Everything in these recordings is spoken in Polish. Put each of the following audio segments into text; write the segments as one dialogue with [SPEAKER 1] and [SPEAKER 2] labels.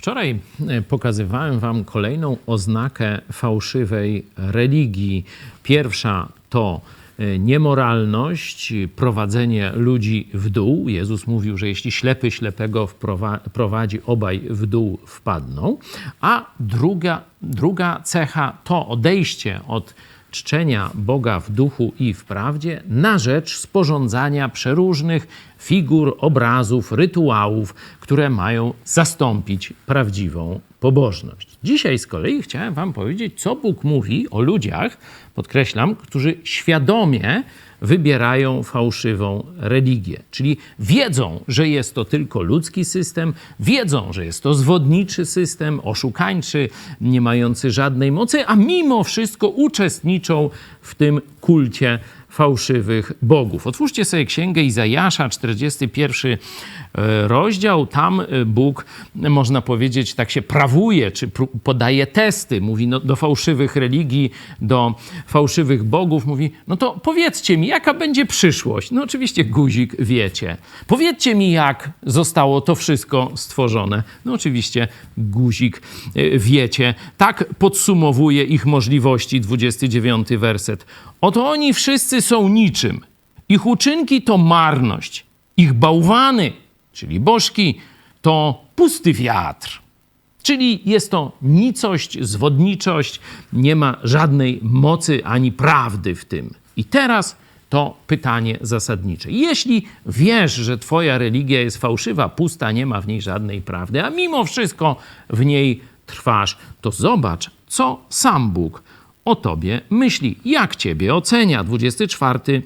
[SPEAKER 1] Wczoraj e, pokazywałem Wam kolejną oznakę fałszywej religii. Pierwsza to e, niemoralność, prowadzenie ludzi w dół. Jezus mówił, że jeśli ślepy ślepego prowadzi, obaj w dół wpadną. A druga, druga cecha to odejście od czczenia Boga w duchu i w prawdzie na rzecz sporządzania przeróżnych figur, obrazów, rytuałów, które mają zastąpić prawdziwą pobożność. Dzisiaj z kolei chciałem Wam powiedzieć, co Bóg mówi o ludziach, podkreślam, którzy świadomie wybierają fałszywą religię. Czyli wiedzą, że jest to tylko ludzki system, wiedzą, że jest to zwodniczy system, oszukańczy, nie mający żadnej mocy, a mimo wszystko uczestniczą w tym kulcie fałszywych bogów. Otwórzcie sobie księgę Izajasza, 41 e, rozdział. Tam e, Bóg, można powiedzieć, tak się prawuje, czy podaje testy. Mówi no, do fałszywych religii, do fałszywych bogów. Mówi, no to powiedzcie mi, jaka będzie przyszłość? No oczywiście guzik wiecie. Powiedzcie mi, jak zostało to wszystko stworzone. No oczywiście guzik e, wiecie. Tak podsumowuje ich możliwości 29 werset. Oto oni są niczym. Ich uczynki to marność. Ich bałwany, czyli bożki, to pusty wiatr. Czyli jest to nicość, zwodniczość, nie ma żadnej mocy ani prawdy w tym. I teraz to pytanie zasadnicze. Jeśli wiesz, że Twoja religia jest fałszywa, pusta, nie ma w niej żadnej prawdy, a mimo wszystko w niej trwasz, to zobacz, co sam Bóg o Tobie myśli, jak Ciebie ocenia. 24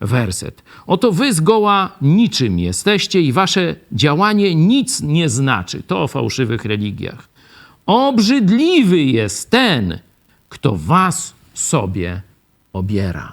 [SPEAKER 1] werset. Oto wy zgoła niczym jesteście i wasze działanie nic nie znaczy. To o fałszywych religiach. Obrzydliwy jest ten, kto was sobie obiera.